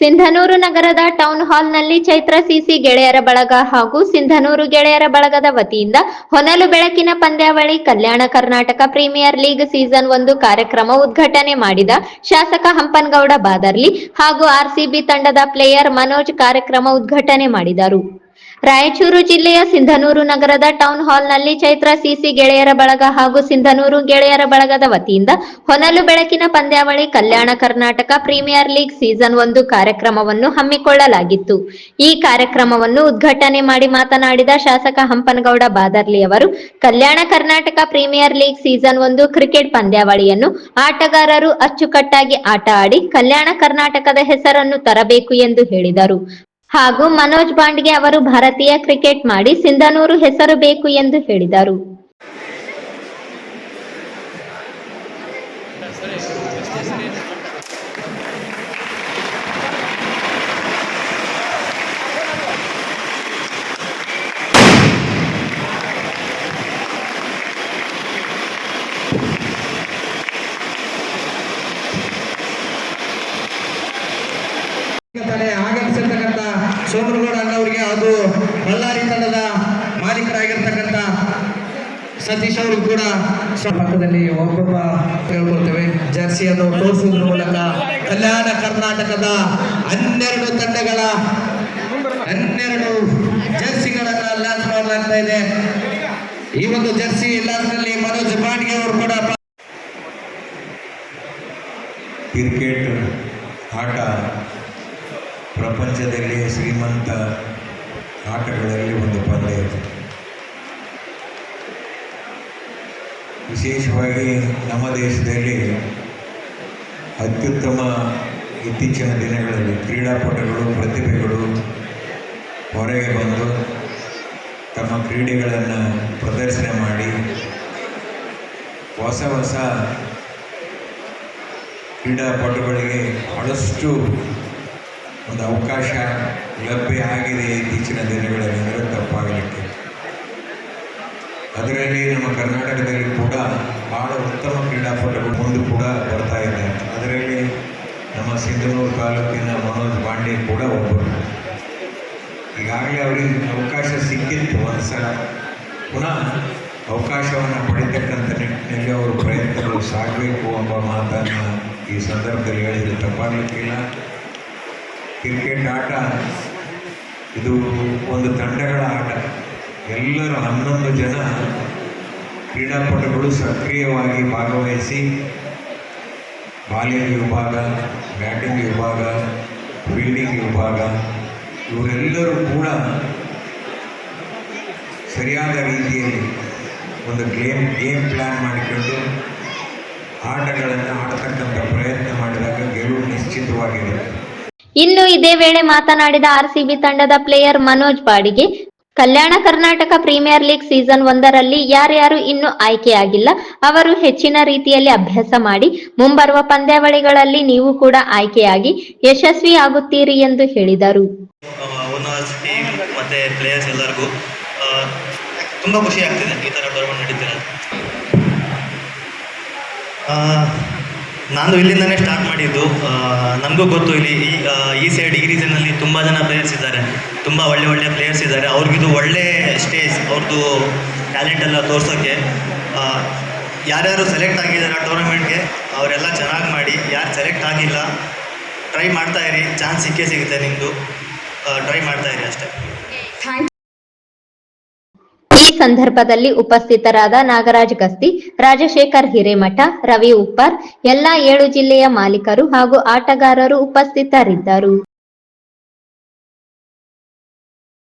ಸಿಂಧನೂರು ನಗರದ ಟೌನ್ ಹಾಲ್ನಲ್ಲಿ ಚೈತ್ರ ಸಿಸಿ ಗೆಳೆಯರ ಬಳಗ ಹಾಗೂ ಸಿಂಧನೂರು ಗೆಳೆಯರ ಬಳಗದ ವತಿಯಿಂದ ಹೊನಲು ಬೆಳಕಿನ ಪಂದ್ಯಾವಳಿ Kalyana Karnataka premier league season ಒಂದು ಕಾರ್ಯಕ್ರಮ ಉದ್ಘಾಟನೆ ಮಾಡಿದ ಶಾಸಕ ಹಂಪನಗೌಡ ಬಾದರ್ಲಿ ಹಾಗೂ ಆರ್ಸಿಬಿ ತಂಡದ ಪ್ಲೇಯರ್ ಮನೋಜ್ ಕಾರ್ಯಕ್ರಮ ಉದ್ಘಾಟನೆ ಮಾಡಿದರು. ರಾಯಚೂರು ಜಿಲ್ಲೆಯ ಸಿಂಧನೂರು ನಗರದ ಟೌನ್ ಹಾಲ್ನಲ್ಲಿ ಚೈತ್ರ ಸಿಸಿ ಗೆಳೆಯರ ಬಳಗ ಹಾಗೂ ಸಿಂಧನೂರು ಗೆಳೆಯರ ಬಳಗದ ವತಿಯಿಂದ ಹೊನಲು ಬೆಳಕಿನ ಪಂದ್ಯಾವಳಿ Kalyana Karnataka premier league season ಒಂದು ಕಾರ್ಯಕ್ರಮವನ್ನು ಹಮ್ಮಿಕೊಳ್ಳಲಾಗಿತ್ತು. ಈ ಕಾರ್ಯಕ್ರಮವನ್ನು ಉದ್ಘಾಟನೆ ಮಾಡಿ ಮಾತನಾಡಿದ ಶಾಸಕ ಹಂಪನಗೌಡ ಬಾದರ್ಲಿ ಅವರು, Kalyana Karnataka premier league season ಒಂದು ಕ್ರಿಕೆಟ್ ಪಂದ್ಯಾವಳಿಯನ್ನು ಆಟಗಾರರು ಅಚ್ಚುಕಟ್ಟಾಗಿ ಆಟ ಆಡಿ ಕಲ್ಯಾಣ ಕರ್ನಾಟಕದ ಹೆಸರನ್ನು ತರಬೇಕು ಎಂದು ಹೇಳಿದರು. ಹಾಗೂ ಮನೋಜ್ ಬಾಂಡ್ಗೆ ಅವರು ಭಾರತೀಯ ಕ್ರಿಕೆಟ್ ಮಾಡಿ ಸಿಂಧನೂರು ಹೆಸರು ಬೇಕು ಎಂದು ಹೇಳಿದರು. ಆಗಮಿಸಿರ್ತಕ್ಕಂಥ ಸೋಮನಗೌಡ ಅಣ್ಣವರಿಗೆ ಹಾಗೂ ಬಳ್ಳಾರಿ ತಂಡದ ಮಾಲೀಕರಾಗಿರ್ತಕ್ಕಂಥ ಸತೀಶ್ ಅವರು ಕೂಡ ಪಕ್ಕದಲ್ಲಿ ಒಬ್ಬೊಬ್ಬ ಹೇಳ್ಕೊಳ್ತೇವೆ ಜರ್ಸಿಯನ್ನು ತೋರಿಸುವುದರ ಮೂಲಕ ಕಲ್ಯಾಣ ಕರ್ನಾಟಕದ ಹನ್ನೆರಡು ತಂಡಗಳ ಹನ್ನೆರಡು ಜರ್ಸಿಗಳನ್ನ ಲಾಂಚ್ ಮಾಡಲಾಗ್ತಾ ಇದೆ. ಈ ಒಂದು ಜರ್ಸಿ ಲಾಂಚ್ನಲ್ಲಿ ಮನೋಜ್ ಬಾಂಡ್ಗೆ ಅವರು ಕೂಡ ಕ್ರಿಕೆಟ್ ಆಟ ಪ್ರಪಂಚದಲ್ಲಿ ಶ್ರೀಮಂತ ಆಟಗಳಲ್ಲಿ ಒಂದು ಪಂದ್ಯ ಇದೆ. ವಿಶೇಷವಾಗಿ ನಮ್ಮ ದೇಶದಲ್ಲಿ ಅತ್ಯುತ್ತಮ ಇತ್ತೀಚಿನ ದಿನಗಳಲ್ಲಿ ಕ್ರೀಡಾಪಟುಗಳು, ಪ್ರತಿಭೆಗಳು ಹೊರಗೆ ಬಂದು ತಮ್ಮ ಕ್ರೀಡೆಗಳನ್ನು ಪ್ರದರ್ಶನ ಮಾಡಿ ಹೊಸ ಹೊಸ ಕ್ರೀಡಾಪಟುಗಳಿಗೆ ಬಹಳಷ್ಟು ಒಂದು ಅವಕಾಶ ಲಭ್ಯ ಆಗಿದೆ ಇತ್ತೀಚಿನ ದಿನಗಳಲ್ಲಿ ತಪ್ಪಾಗಲಿಕ್ಕೆ. ಅದರಲ್ಲಿ ನಮ್ಮ ಕರ್ನಾಟಕದಲ್ಲಿ ಕೂಡ ಬಹಳ ಉತ್ತಮ ಕ್ರೀಡಾಪಟುಗಳು ಮುಂದೆ ಕೂಡ ಬರ್ತಾ ಇದ್ದಾರೆ. ಅದರಲ್ಲಿ ನಮ್ಮ ಸಿಂಧನೂರು ತಾಲೂಕಿನ ಮನೋಜ್ ಪಾಂಡೆ ಕೂಡ ಒಬ್ಬರು. ಈಗಾಗಲೇ ಅವರಿಗೆ ಅವಕಾಶ ಸಿಕ್ಕಿತ್ತು. ಒಂದು ಸಲ ಪುನಃ ಅವಕಾಶವನ್ನು ಪಡಿತಕ್ಕಂಥ ನಿಟ್ಟಿನಲ್ಲಿ ಅವರು ಪ್ರಯತ್ನಗಳು ಸಾಗಬೇಕು ಎಂಬ ಮಾತನ್ನು ಈ ಸಂದರ್ಭದಲ್ಲಿ ಹೇಳಿದರೆ. ತಪ್ಪಾಗಲಿಕ್ಕಿಲ್ಲ. ಕ್ರಿಕೆಟ್ ಆಟ ಇದು ಒಂದು ತಂಡಗಳ ಆಟ. ಎಲ್ಲರೂ ಹನ್ನೊಂದು ಜನ ಕ್ರೀಡಾಪಟುಗಳು ಸಕ್ರಿಯವಾಗಿ ಭಾಗವಹಿಸಿ ಬಾಲಿಂಗ್ ವಿಭಾಗ, ಬ್ಯಾಟಿಂಗ್ ವಿಭಾಗ, ಫೀಲ್ಡಿಂಗ್ ವಿಭಾಗ, ಇವರೆಲ್ಲರೂ ಕೂಡ ಸರಿಯಾದ ರೀತಿಯಲ್ಲಿ ಒಂದು ಗೇಮ್ ಗೇಮ್ ಪ್ಲ್ಯಾನ್ ಮಾಡಿಕೊಂಡು ಆಟಗಳನ್ನು ಆಡ್ತಕ್ಕಂಥ ಪ್ರಯತ್ನ ಮಾಡಿದಾಗ ಗೆಲುವು ನಿಶ್ಚಿತವಾಗಿದೆ ಇನ್ನು ಇದೇ ವೇಳೆ ಮಾತನಾಡಿದ ಆರ್ಸಿಬಿ ತಂಡದ player Manoj Badige Kalyana Karnataka premier league season ಒಂದರಲ್ಲಿ ಯಾರ್ಯಾರು ಇನ್ನೂ ಆಯ್ಕೆಯಾಗಿಲ್ಲ, ಅವರು ಹೆಚ್ಚಿನ ರೀತಿಯಲ್ಲಿ ಅಭ್ಯಾಸ ಮಾಡಿ, ಮುಂಬರುವ ಪಂದ್ಯಾವಳಿಗಳಲ್ಲಿ ನೀವು ಕೂಡ ಆಯ್ಕೆಯಾಗಿ, ಯಶಸ್ವಿ ಆಗುತ್ತೀರಿ ಎಂದು ಹೇಳಿದರು. ತುಂಬಾ ಖುಷಿ ಆಗ್ತಿದೆ ಈ ತರ ಟೂರ್ನಮೆಂಟ್ ನಡೀತಿರೋದು. ನಾನು ಇಲ್ಲಿಂದನೇ ಸ್ಟಾರ್ಟ್ ಮಾಡಿದ್ದು ನಮಗೂ ಗೊತ್ತು ಇಲ್ಲಿ ಈ ಸೈಡ್ ಈ ತುಂಬ ಜನ ಪ್ಲೇಯರ್ಸ್ ಇದ್ದಾರೆ, ತುಂಬ ಒಳ್ಳೆ ಒಳ್ಳೆ ಪ್ಲೇಯರ್ಸ್ ಇದ್ದಾರೆ. ಅವ್ರಿಗಿದು ಒಳ್ಳೆ ಸ್ಟೇಜ್ ಅವ್ರದ್ದು ಟ್ಯಾಲೆಂಟ್ ಎಲ್ಲ ತೋರ್ಸೋಕ್ಕೆ ಯಾರ್ಯಾರು ಸೆಲೆಕ್ಟ್ ಆಗಿದ್ದಾರೆ ಆ ಟೂರ್ನಮೆಂಟ್ಗೆ ಅವರೆಲ್ಲ ಚೆನ್ನಾಗಿ ಮಾಡಿ, ಯಾರು ಸೆಲೆಕ್ಟ್ ಆಗಿಲ್ಲ ಟ್ರೈ ಮಾಡ್ತಾ ಇರಿ. ಚಾನ್ಸ್ ಸಿಕ್ಕೇ ಸಿಗುತ್ತೆ ನಿಮ್ಮದು ಟ್ರೈ ಮಾಡ್ತಾ ಇರಿ ಅಷ್ಟೇ. ಈ ಸಂದರ್ಭದಲ್ಲಿ ಉಪಸ್ಥಿತರಾದ ನಾಗರಾಜ್ ಗಸ್ತಿ, ರಾಜಶೇಖರ್ ಹಿರೇಮಠ, ರವಿ ಉಪ್ಪಾರ್, ಎಲ್ಲಾ ಏಳು ಜಿಲ್ಲೆಯ ಮಾಲೀಕರು ಹಾಗೂ ಆಟಗಾರರು ಉಪಸ್ಥಿತರಿದ್ದರು.